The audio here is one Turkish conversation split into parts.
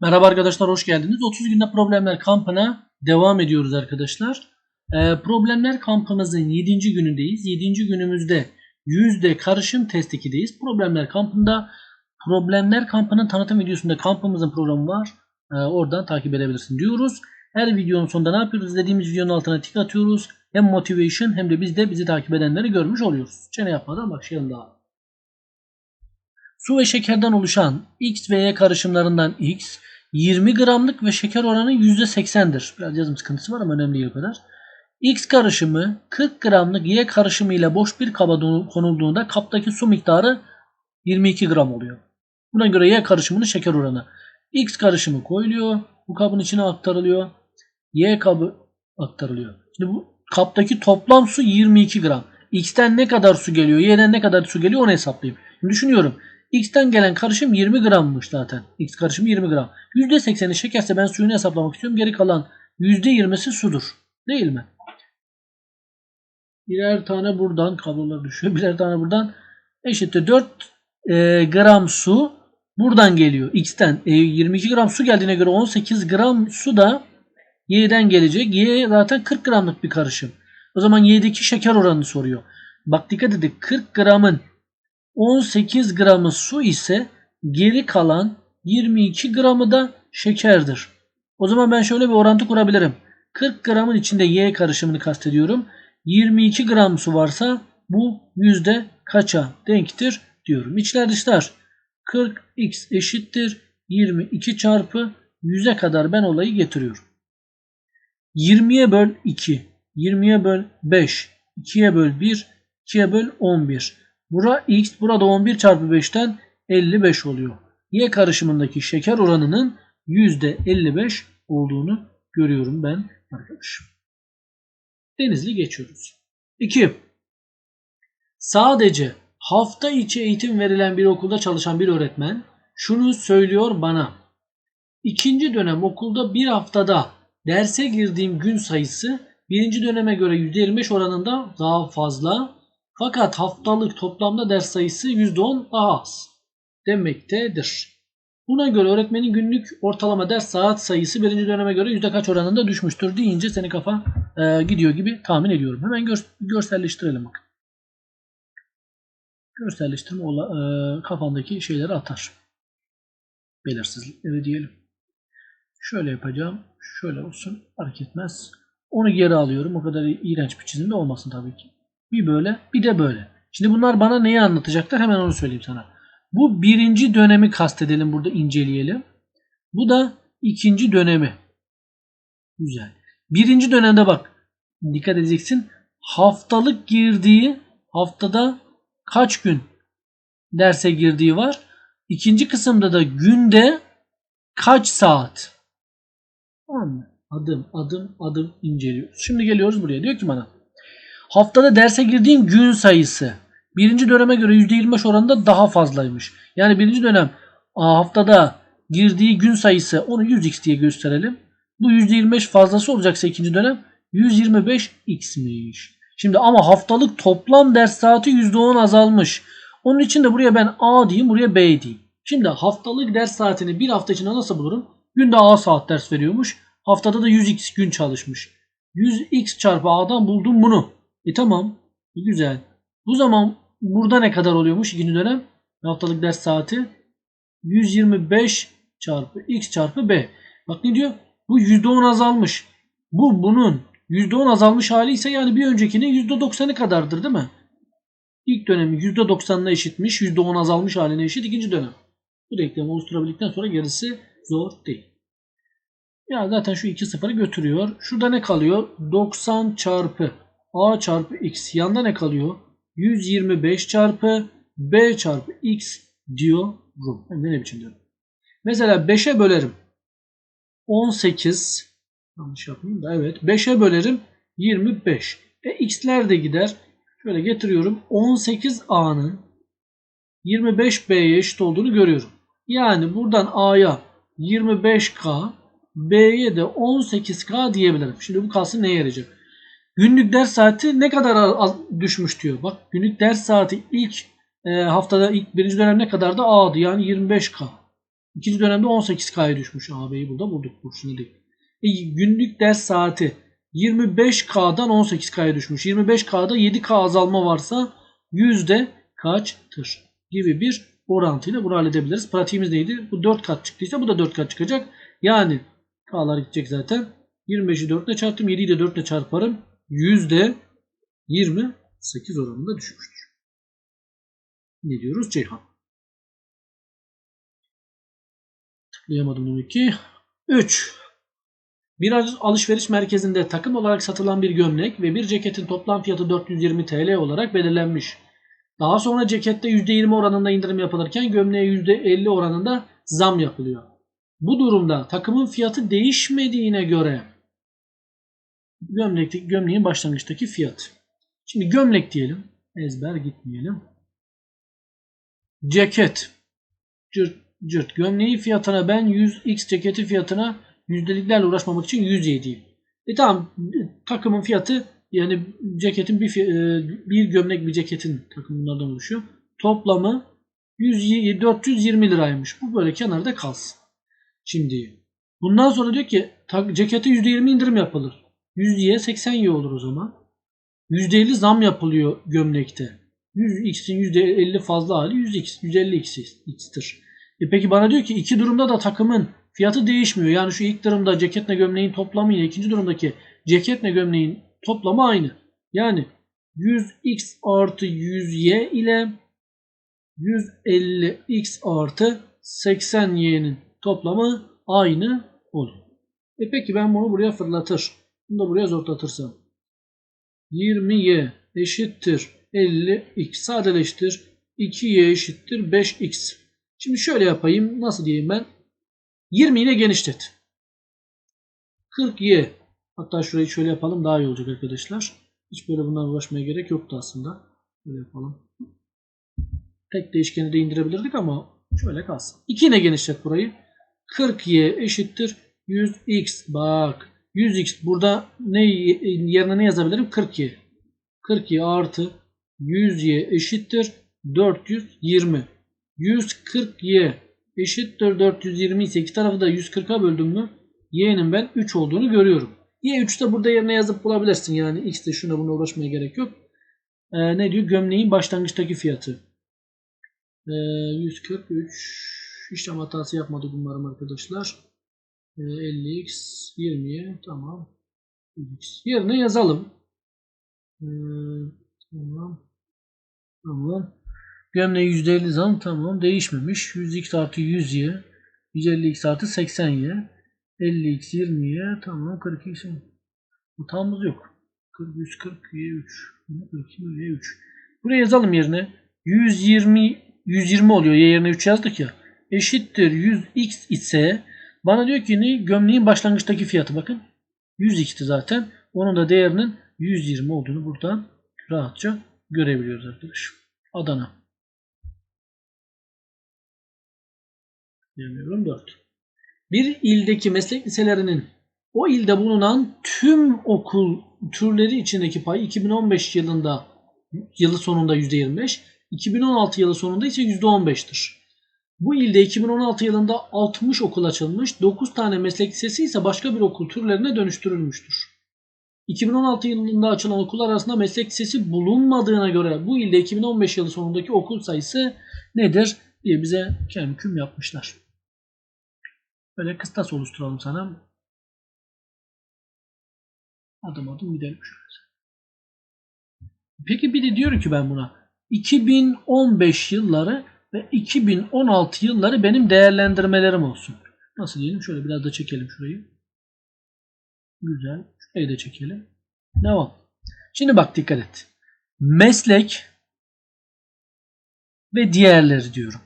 Merhaba arkadaşlar hoş geldiniz. 30 günde problemler kampına devam ediyoruz arkadaşlar. Ee, problemler kampımızın 7. günündeyiz. 7. günümüzde yüzde karışım test 2'deyiz. Problemler kampında problemler kampının tanıtım videosunda kampımızın programı var. Ee, oradan takip edebilirsin diyoruz. Her videonun sonunda ne yapıyoruz? İzlediğimiz videonun altına tik atıyoruz. Hem motivation hem de biz de bizi takip edenleri görmüş oluyoruz. Çene yapmadan başlayalım daha. Su ve şekerden oluşan X ve Y karışımlarından X 20 gramlık ve şeker oranı %80'dir. Biraz yazım sıkıntısı var ama önemli değil o kadar. X karışımı 40 gramlık Y karışımı ile boş bir kaba konulduğunda kaptaki su miktarı 22 gram oluyor. Buna göre Y karışımının şeker oranı. X karışımı koyuluyor. Bu kabın içine aktarılıyor. Y kabı aktarılıyor. Şimdi bu kaptaki toplam su 22 gram. X'ten ne kadar su geliyor? Y'den ne kadar su geliyor onu hesaplayayım. Şimdi düşünüyorum. X'ten gelen karışım 20 grammış zaten. X karışımı 20 gram. %80'i şekerse ben suyunu hesaplamak istiyorum. Geri kalan %20'si sudur. Değil mi? Birer tane buradan kablolar düşüyor. Birer tane buradan eşittir 4 e, gram su buradan geliyor. X'ten e, 22 gram su geldiğine göre 18 gram su da Y'den gelecek. Y zaten 40 gramlık bir karışım. O zaman Y'deki şeker oranını soruyor. Bak dikkat edin 40 gramın 18 gramı su ise geri kalan 22 gramı da şekerdir. O zaman ben şöyle bir orantı kurabilirim. 40 gramın içinde Y karışımını kastediyorum. 22 gram su varsa bu yüzde kaça denktir diyorum. İçler dışlar 40x eşittir 22 çarpı 100'e kadar ben olayı getiriyorum. 20'ye böl 2, 20'ye böl 5, 2'ye böl 1, 2'ye böl 11. Bura x, burada 11 çarpı 5'ten 55 oluyor. Y karışımındaki şeker oranının %55 olduğunu görüyorum ben arkadaşım. Denizli geçiyoruz. 2. Sadece hafta içi eğitim verilen bir okulda çalışan bir öğretmen şunu söylüyor bana. İkinci dönem okulda bir haftada derse girdiğim gün sayısı birinci döneme göre %25 oranında daha fazla fakat haftalık toplamda ders sayısı %10 daha az demektedir. Buna göre öğretmenin günlük ortalama ders saat sayısı birinci döneme göre yüzde kaç oranında düşmüştür deyince senin kafa e, gidiyor gibi tahmin ediyorum. Hemen gör, görselleştirelim bak. Görselleştirme ola, e, kafandaki şeyleri atar. Belirsizlikleri diyelim. Şöyle yapacağım. Şöyle olsun. Fark etmez. Onu geri alıyorum. O kadar iğrenç bir çizim de olmasın tabii ki. Bir böyle bir de böyle. Şimdi bunlar bana neyi anlatacaklar hemen onu söyleyeyim sana. Bu birinci dönemi kastedelim burada inceleyelim. Bu da ikinci dönemi. Güzel. Birinci dönemde bak dikkat edeceksin. Haftalık girdiği haftada kaç gün derse girdiği var. İkinci kısımda da günde kaç saat. Tamam mı? Adım adım adım inceliyoruz. Şimdi geliyoruz buraya. Diyor ki bana haftada derse girdiğin gün sayısı birinci döneme göre %25 oranında daha fazlaymış. Yani birinci dönem haftada girdiği gün sayısı onu 100x diye gösterelim. Bu %25 fazlası olacaksa ikinci dönem 125x'miş. Şimdi ama haftalık toplam ders saati %10 azalmış. Onun için de buraya ben A diyeyim buraya B diyeyim. Şimdi haftalık ders saatini bir hafta içinde nasıl bulurum? Günde A saat ders veriyormuş. Haftada da 100x gün çalışmış. 100x çarpı A'dan buldum bunu. E tamam. Güzel. Bu zaman burada ne kadar oluyormuş ikinci dönem? Haftalık ders saati 125 çarpı x çarpı b. Bak ne diyor? Bu %10 azalmış. Bu bunun %10 azalmış hali ise yani bir öncekinin %90'ı kadardır değil mi? İlk dönemi %90'ına eşitmiş. %10 azalmış haline eşit ikinci dönem. Bu denklemi oluşturabildikten sonra gerisi zor değil. Ya zaten şu iki sıfırı götürüyor. Şurada ne kalıyor? 90 çarpı a çarpı x. Yanda ne kalıyor? 125 çarpı b çarpı x diyorum. Hem de ne biçim diyorum. Mesela 5'e bölerim. 18 yanlış yapmayayım da evet 5'e bölerim 25. E x'ler de gider. Şöyle getiriyorum. 18a'nın 25b'ye eşit olduğunu görüyorum. Yani buradan a'ya 25k b'ye de 18k diyebilirim. Şimdi bu kalsın neye yarayacak? Günlük ders saati ne kadar az düşmüş diyor. Bak günlük ders saati ilk e, haftada ilk birinci dönem ne kadardı? A'dı yani 25K. İkinci dönemde 18K'ya düşmüş. AB'yi burada bulduk. Burçunu değil. E, günlük ders saati 25K'dan 18K'ya düşmüş. 25K'da 7K azalma varsa yüzde kaçtır? Gibi bir orantıyla bunu halledebiliriz. Pratiğimiz neydi? Bu 4 kat çıktıysa bu da 4 kat çıkacak. Yani K'lar gidecek zaten. 25'i 4 ile çarptım. 7'yi de 4 ile çarparım. Yüzde 28 oranında düşmüştür. Ne diyoruz? Ceyhan. Tıklayamadım demek ki. 3. Bir alışveriş merkezinde takım olarak satılan bir gömlek ve bir ceketin toplam fiyatı 420 TL olarak belirlenmiş. Daha sonra cekette %20 oranında indirim yapılırken gömleğe %50 oranında zam yapılıyor. Bu durumda takımın fiyatı değişmediğine göre gömlek, gömleğin başlangıçtaki fiyatı. Şimdi gömlek diyelim. Ezber gitmeyelim. Ceket. Cırt cırt. Gömleği fiyatına ben 100x ceketi fiyatına yüzdeliklerle uğraşmamak için 107'yim. E tamam takımın fiyatı yani ceketin bir, bir gömlek bir ceketin takımlardan oluşuyor. Toplamı 100, 420 liraymış. Bu böyle kenarda kalsın. Şimdi bundan sonra diyor ki cekete %20 indirim yapılır. 100'ye 80 y olur o zaman. %50 zam yapılıyor gömlekte. 100x'in %50 fazla hali 100x, 150x'tir. E peki bana diyor ki iki durumda da takımın fiyatı değişmiyor. Yani şu ilk durumda ceketle gömleğin toplamı ile ikinci durumdaki ceketle gömleğin toplamı aynı. Yani 100x artı 100y ile 150x artı 80y'nin toplamı aynı olur. E peki ben bunu buraya fırlatır. Bunu da buraya zorlatırsam. 20y eşittir 50x sadeleştir. 2y eşittir 5x. Şimdi şöyle yapayım. Nasıl diyeyim ben? 20 ile genişlet. 40y. Hatta şurayı şöyle yapalım daha iyi olacak arkadaşlar. Hiç böyle bundan uğraşmaya gerek yoktu aslında. Böyle yapalım. Tek değişkeni de indirebilirdik ama şöyle kalsın. 2 ile genişlet burayı. 40y eşittir 100x. Bak 100x burada ne yerine ne yazabilirim? 40y. 40y artı 100y eşittir 420. 140y eşittir 420 ise iki tarafı da 140'a böldüm mü y'nin ben 3 olduğunu görüyorum. y3 de burada yerine yazıp bulabilirsin yani x de şuna buna uğraşmaya gerek yok. Ee, ne diyor? Gömleğin başlangıçtaki fiyatı. Ee, 143 işlem hatası yapmadık umarım arkadaşlar. Ee, 50x 20'ye tamam. x yerine yazalım. Ee, tamam. Tamam. Gömleği %50 zam tamam değişmemiş. 100x artı 100y. 150x artı 80y. 50x 20y tamam 42 Hatamız yok. 40, 140 y3. 42 y3. Buraya yazalım yerine. 120 120 oluyor. Y yerine 3 yazdık ya. Eşittir 100x ise bana diyor ki ne? Gömleğin başlangıçtaki fiyatı bakın. 100x'ti zaten. Onun da değerinin 120 olduğunu buradan rahatça görebiliyoruz arkadaşlar. Adana. Demiyorum 4. Bir ildeki meslek liselerinin o ilde bulunan tüm okul türleri içindeki payı 2015 yılında yılı sonunda %25, 2016 yılı sonunda ise %15'tir. Bu ilde 2016 yılında 60 okul açılmış, 9 tane meslek lisesi ise başka bir okul türlerine dönüştürülmüştür. 2016 yılında açılan okullar arasında meslek lisesi bulunmadığına göre bu ilde 2015 yılı sonundaki okul sayısı nedir diye bize kemküm yapmışlar. Böyle kıstas oluşturalım sana. Adım adım gidelim şöyle. Peki bir de diyorum ki ben buna 2015 yılları ve 2016 yılları benim değerlendirmelerim olsun. Nasıl diyelim? Şöyle biraz da çekelim şurayı. Güzel. Şurayı da çekelim. Devam. Şimdi bak dikkat et. Meslek ve diğerleri diyorum.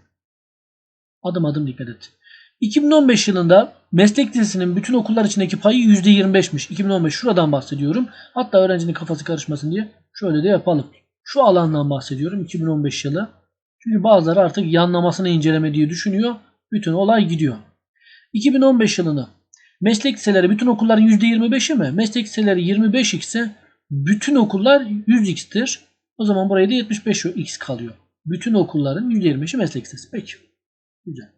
Adım adım dikkat et. 2015 yılında meslek lisesinin bütün okullar içindeki payı %25'miş. 2015 şuradan bahsediyorum. Hatta öğrencinin kafası karışmasın diye şöyle de yapalım. Şu alandan bahsediyorum 2015 yılı. Çünkü bazıları artık yanlamasını inceleme diye düşünüyor. Bütün olay gidiyor. 2015 yılını meslek liseleri bütün okulların %25'i mi? Meslek liseleri 25 ise bütün okullar 100x'tir. O zaman buraya da 75x kalıyor. Bütün okulların %25'i meslek lisesi. Peki. Güzel.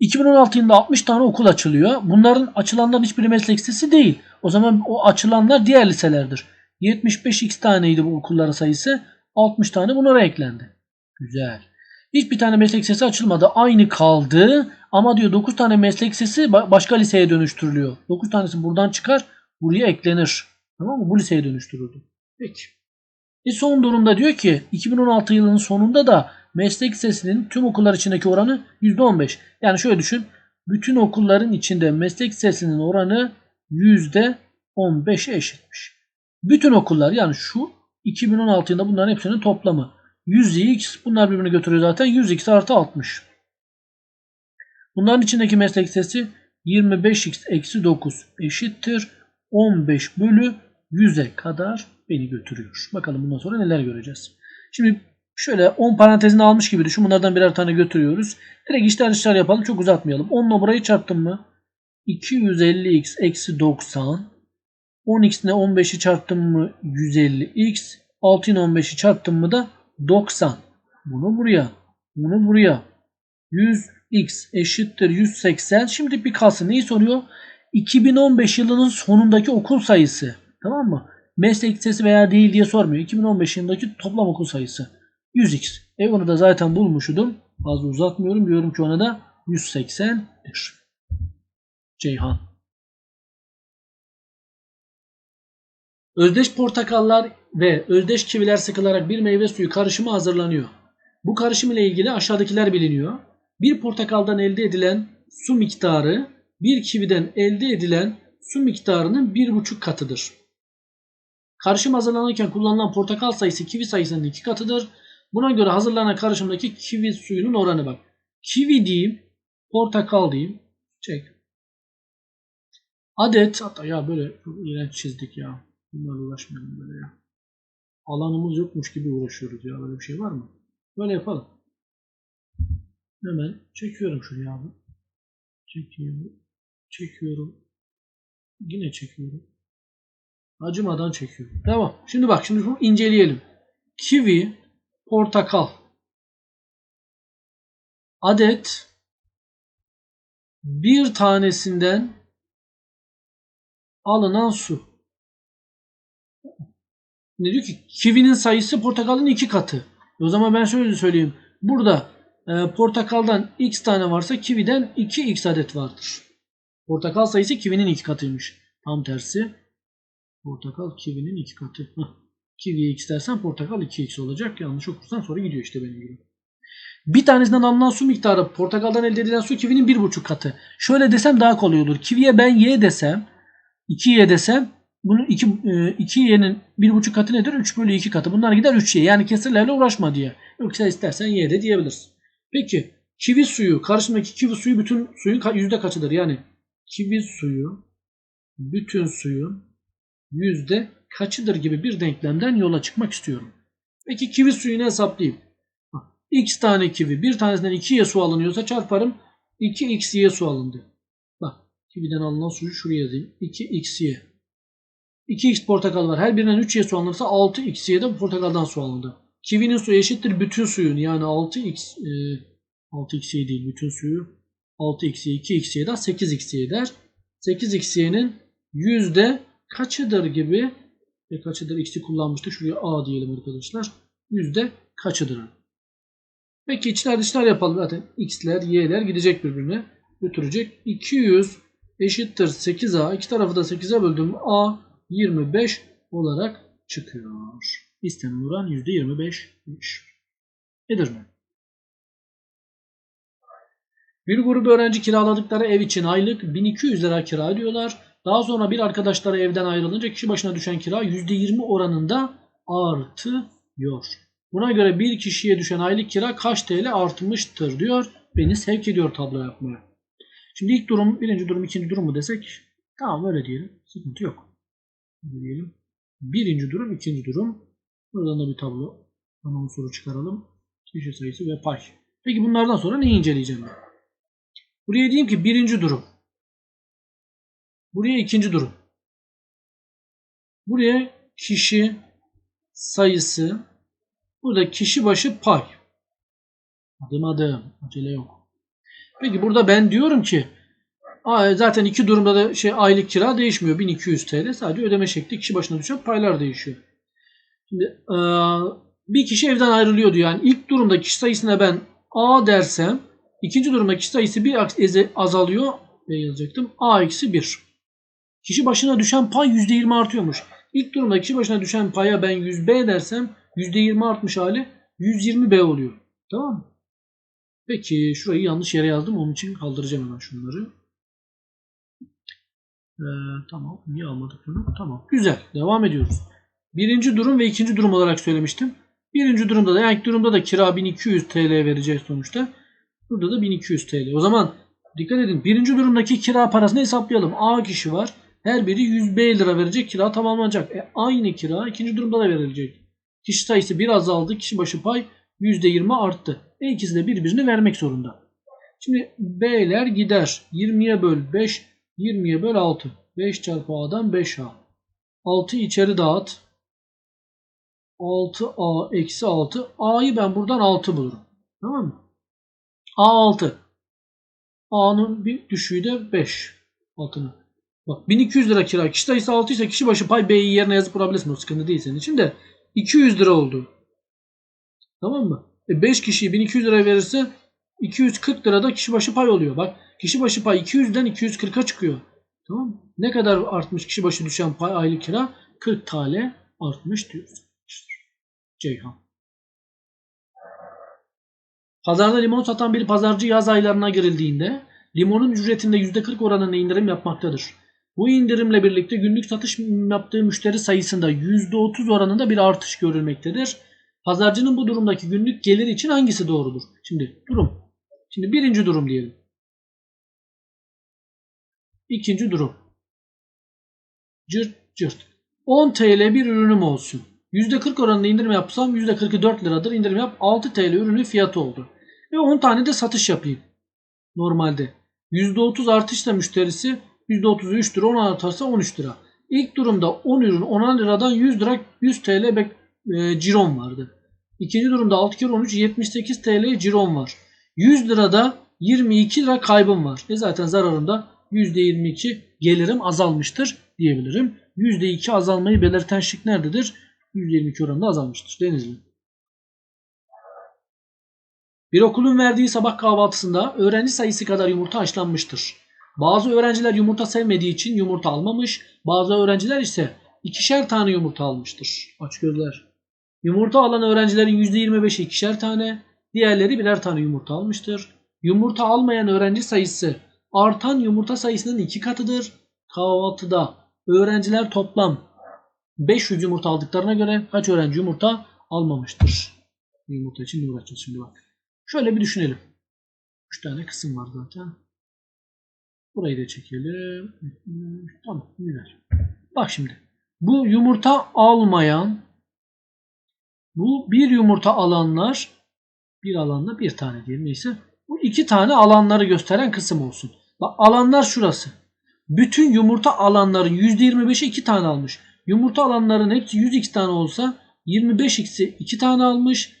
2016 yılında 60 tane okul açılıyor. Bunların açılanların hiçbiri meslek lisesi değil. O zaman o açılanlar diğer liselerdir. 75x taneydi bu okulların sayısı. 60 tane bunlara eklendi. Güzel. Hiçbir tane meslek lisesi açılmadı. Aynı kaldı. Ama diyor 9 tane meslek lisesi ba- başka liseye dönüştürülüyor. 9 tanesi buradan çıkar. Buraya eklenir. Tamam mı? Bu liseye dönüştürüldü. Peki. E son durumda diyor ki 2016 yılının sonunda da meslek lisesinin tüm okullar içindeki oranı %15. Yani şöyle düşün. Bütün okulların içinde meslek lisesinin oranı %15'e eşitmiş. Bütün okullar yani şu 2016 yılında bunların hepsinin toplamı. 100x bunlar birbirini götürüyor zaten. 100x artı 60. Bunların içindeki meslek lisesi 25x eksi 9 eşittir. 15 bölü 100'e kadar beni götürüyor. Bakalım bundan sonra neler göreceğiz. Şimdi şöyle 10 parantezini almış gibi düşün. Bunlardan birer tane götürüyoruz. Direkt işler işler yapalım. Çok uzatmayalım. 10 ile burayı çarptım mı? 250x eksi 90. 10x ile 15'i çarptım mı 150x. 6 ile 15'i çarptım mı da 90. Bunu buraya. Bunu buraya. 100x eşittir 180. Şimdi bir kalsın. Neyi soruyor? 2015 yılının sonundaki okul sayısı. Tamam mı? Meslek lisesi veya değil diye sormuyor. 2015 yılındaki toplam okul sayısı. 100x. E onu da zaten bulmuşudum. Fazla uzatmıyorum. Diyorum ki ona da 180'dir. Ceyhan. Özdeş portakallar ve özdeş kiviler sıkılarak bir meyve suyu karışımı hazırlanıyor. Bu karışım ile ilgili aşağıdakiler biliniyor. Bir portakaldan elde edilen su miktarı bir kividen elde edilen su miktarının bir buçuk katıdır. Karışım hazırlanırken kullanılan portakal sayısı kivi sayısının iki katıdır. Buna göre hazırlanan karışımdaki kivi suyunun oranı bak. Kivi diyeyim, portakal diyeyim. Çek. Adet hatta ya böyle iğrenç çizdik ya. Bunlarla uğraşmayalım böyle ya. Alanımız yokmuş gibi uğraşıyoruz ya. Böyle bir şey var mı? Böyle yapalım. Hemen çekiyorum şuraya abi. Çekiyorum. Çekiyorum. Yine çekiyorum. Acımadan çekiyorum. Tamam. Şimdi bak şimdi bunu inceleyelim. Kivi, portakal. Adet bir tanesinden alınan su. Ne diyor ki? Kivinin sayısı portakalın iki katı. O zaman ben şöyle söyleyeyim. Burada e, portakaldan x tane varsa kividen 2x adet vardır. Portakal sayısı kivinin iki katıymış. Tam tersi. Portakal kivinin iki katı. Heh. Kiviye x dersen portakal 2x olacak. Yanlış okursan sonra gidiyor işte benim gibi. Bir tanesinden alınan su miktarı portakaldan elde edilen su kivinin bir buçuk katı. Şöyle desem daha kolay olur. Kiviye ben y desem 2y desem bunun 2, 2y'nin 1,5 katı nedir? 3 bölü 2 katı. Bunlar gider 3y. Yani kesirlerle uğraşma diye. Yoksa istersen y de diyebilirsin. Peki kivi suyu karşımdaki kivi suyu bütün suyun yüzde kaçıdır? Yani kivi suyu bütün suyun yüzde kaçıdır gibi bir denklemden yola çıkmak istiyorum. Peki kivi suyunu hesaplayayım. X tane kivi bir tanesinden 2y su alınıyorsa çarparım 2xy su alındı. Bak kividen alınan suyu şuraya yazayım. 2xy. 2x portakal var. Her birinden 3y su alınırsa 6x'ye de portakaldan su alındı. Kivinin suyu eşittir bütün suyun. Yani 6x e, 6x'ye değil bütün suyu. 6x'ye 2x'ye de 8x'ye eder. 8x'ye'nin yüzde kaçıdır gibi e kaçıdır x'i kullanmıştık. Şuraya a diyelim arkadaşlar. Yüzde kaçıdır? Peki içler dışlar yapalım. Zaten x'ler y'ler gidecek birbirine. Götürecek. 200 eşittir 8a. İki tarafı da 8'e böldüm. a 25 olarak çıkıyor. İstenen oran %25'miş. Nedir mi? Bir grup öğrenci kiraladıkları ev için aylık 1200 lira kira ödüyorlar. Daha sonra bir arkadaşları evden ayrılınca kişi başına düşen kira %20 oranında artıyor. Buna göre bir kişiye düşen aylık kira kaç TL artmıştır diyor. Beni sevk ediyor tablo yapmaya. Şimdi ilk durum, birinci durum, ikinci durum mu desek? Tamam öyle diyelim. Sıkıntı yok. Diyelim. Birinci durum, ikinci durum. Buradan da bir tablo. Ana unsuru çıkaralım. Kişi sayısı ve pay. Peki bunlardan sonra neyi inceleyeceğim ben? Buraya diyeyim ki birinci durum. Buraya ikinci durum. Buraya kişi sayısı. Burada kişi başı pay. Adım adım. Acele yok. Peki burada ben diyorum ki zaten iki durumda da şey aylık kira değişmiyor. 1200 TL sadece ödeme şekli kişi başına düşen paylar değişiyor. Şimdi e, bir kişi evden ayrılıyor diyor. Yani ilk durumda kişi sayısına ben A dersem ikinci durumda kişi sayısı bir azalıyor. Ne yazacaktım? A eksi 1. Kişi başına düşen pay %20 artıyormuş. İlk durumda kişi başına düşen paya ben 100B dersem %20 artmış hali 120B oluyor. Tamam mı? Peki şurayı yanlış yere yazdım. Onun için kaldıracağım hemen şunları. Ee, tamam. Niye almadık bunu? Tamam. Güzel. Devam ediyoruz. Birinci durum ve ikinci durum olarak söylemiştim. Birinci durumda da yani durumda da kira 1200 TL vereceğiz sonuçta. Burada da 1200 TL. O zaman dikkat edin. Birinci durumdaki kira parasını hesaplayalım. A kişi var. Her biri 100B lira verecek. Kira tamamlanacak. E, aynı kira ikinci durumda da verilecek. Kişi sayısı bir azaldı. Kişi başı pay %20 arttı. E ikisi de birbirini vermek zorunda. Şimdi B'ler gider. 20'ye böl 5, 20'ye böl 6. 5 çarpı A'dan 5A. 6 içeri dağıt. 6A eksi 6. A'yı ben buradan 6 bulurum. Tamam mı? A 6. A'nın bir düşüğü de 5. Altının. Bak 1200 lira kira. Kişi sayısı 6 ise kişi başı pay B'yi yerine yazıp bulabilirsin. O sıkıntı değil senin için de. 200 lira oldu. Tamam mı? E 5 kişiyi 1200 lira verirse 240 lirada kişi başı pay oluyor. Bak kişi başı pay 200'den 240'a çıkıyor. Tamam mı? Ne kadar artmış kişi başı düşen pay aylık kira? 40 TL artmış diyoruz. Ceyhan. Pazarda limon satan bir pazarcı yaz aylarına girildiğinde limonun ücretinde %40 oranında indirim yapmaktadır. Bu indirimle birlikte günlük satış yaptığı müşteri sayısında %30 oranında bir artış görülmektedir. Pazarcının bu durumdaki günlük gelir için hangisi doğrudur? Şimdi durum. Şimdi birinci durum diyelim. İkinci durum. Cırt cırt. 10 TL bir ürünüm olsun. %40 oranında indirim yapsam %40'ı 4 liradır. İndirim yap 6 TL ürünü fiyatı oldu. Ve 10 tane de satış yapayım. Normalde. %30 artışla müşterisi %30'u 3 lira 10 artarsa 13 lira. İlk durumda 10 ürün 10 liradan 100 lira 100 TL bek, e, ciron vardı. İkinci durumda 6 kere 13 78 TL ciron var. 100 lirada 22 lira kaybım var. E zaten zararımda %22 gelirim azalmıştır diyebilirim. %2 azalmayı belirten şık nerededir? %22 oranında azalmıştır. Denizli. Bir okulun verdiği sabah kahvaltısında öğrenci sayısı kadar yumurta haşlanmıştır. Bazı öğrenciler yumurta sevmediği için yumurta almamış, bazı öğrenciler ise ikişer tane yumurta almıştır. Aç gözler. Yumurta alan öğrencilerin %25'i ikişer tane, diğerleri birer tane yumurta almıştır. Yumurta almayan öğrenci sayısı artan yumurta sayısının iki katıdır. Kahvaltıda öğrenciler toplam 500 yumurta aldıklarına göre kaç öğrenci yumurta almamıştır? Yumurta için uğraşacağız şimdi bak. Şöyle bir düşünelim. 3 tane kısım var zaten. Burayı da çekelim. Tamam güzel. Bak şimdi. Bu yumurta almayan bu bir yumurta alanlar bir alanda bir tane diyelim neyse. Bu iki tane alanları gösteren kısım olsun. Alanlar şurası. Bütün yumurta alanların %25'i 2 tane almış. Yumurta alanların hepsi 102 tane olsa 25x'i 2 tane almış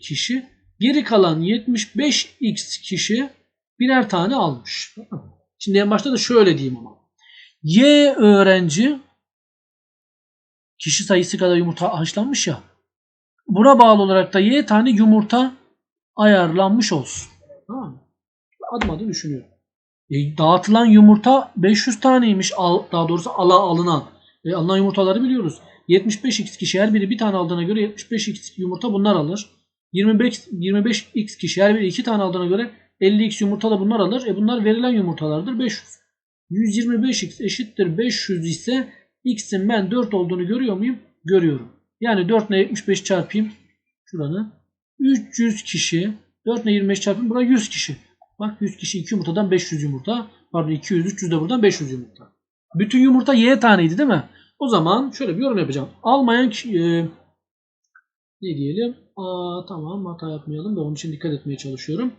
kişi. Geri kalan 75x kişi birer tane almış. Şimdi en başta da şöyle diyeyim ama. Y öğrenci kişi sayısı kadar yumurta haşlanmış ya. Buna bağlı olarak da Y tane yumurta ayarlanmış olsun. Tamam mı? Adım adım düşünüyorum. E, dağıtılan yumurta 500 taneymiş. Al, daha doğrusu ala alınan. E, alınan yumurtaları biliyoruz. 75x kişi her biri bir tane aldığına göre 75x yumurta bunlar alır. 25 25x kişi her biri 2 tane aldığına göre 50x yumurta da bunlar alır. E bunlar verilen yumurtalardır 500. 125x eşittir 500 ise x'in ben 4 olduğunu görüyor muyum? Görüyorum. Yani 4 ile 75 çarpayım. Şuranı. 300 kişi. 4 ile 25 çarpayım. Buraya 100 kişi. Bak 100 kişi 2 yumurtadan 500 yumurta. Pardon 200 300 de buradan 500 yumurta. Bütün yumurta y taneydi değil mi? O zaman şöyle bir yorum yapacağım. Almayan e, ne diyelim? Aa, tamam hata yapmayalım da onun için dikkat etmeye çalışıyorum.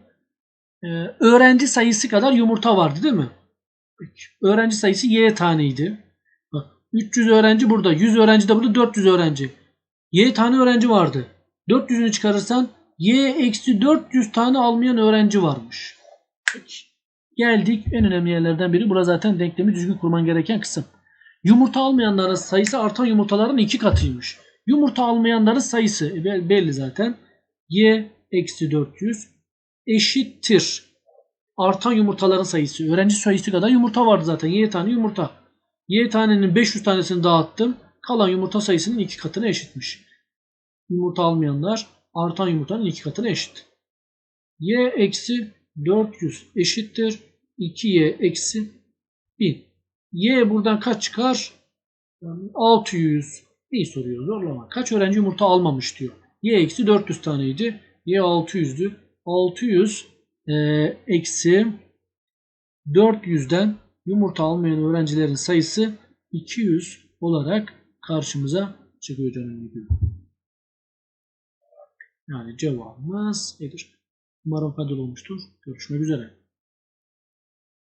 Ee, öğrenci sayısı kadar yumurta vardı değil mi? Öğrenci sayısı y taneydi. Bak 300 öğrenci burada. 100 öğrenci de burada. 400 öğrenci. Y tane öğrenci vardı. 400'ünü çıkarırsan y eksi 400 tane almayan öğrenci varmış. Geldik en önemli yerlerden biri. Burası zaten denklemi düzgün kurman gereken kısım. Yumurta almayanların sayısı artan yumurtaların iki katıymış. Yumurta almayanların sayısı e, be- belli zaten. Y eksi 400 eşittir. Artan yumurtaların sayısı. Öğrenci sayısı kadar yumurta vardı zaten. Y tane yumurta. Y tanenin 500 tanesini dağıttım. Kalan yumurta sayısının iki katına eşitmiş. Yumurta almayanlar artan yumurtanın iki katına eşit. Y eksi 400 eşittir. 2Y eksi 1000. Y buradan kaç çıkar? 600. İyi soruyor zorlama. Kaç öğrenci yumurta almamış diyor. Y eksi 400 taneydi. Y 600'dü. 600 e, eksi 400'den yumurta almayan öğrencilerin sayısı 200 olarak karşımıza çıkıyor canım gibi. Yani cevabımız nedir? Umarım faydalı olmuştur. Görüşmek üzere.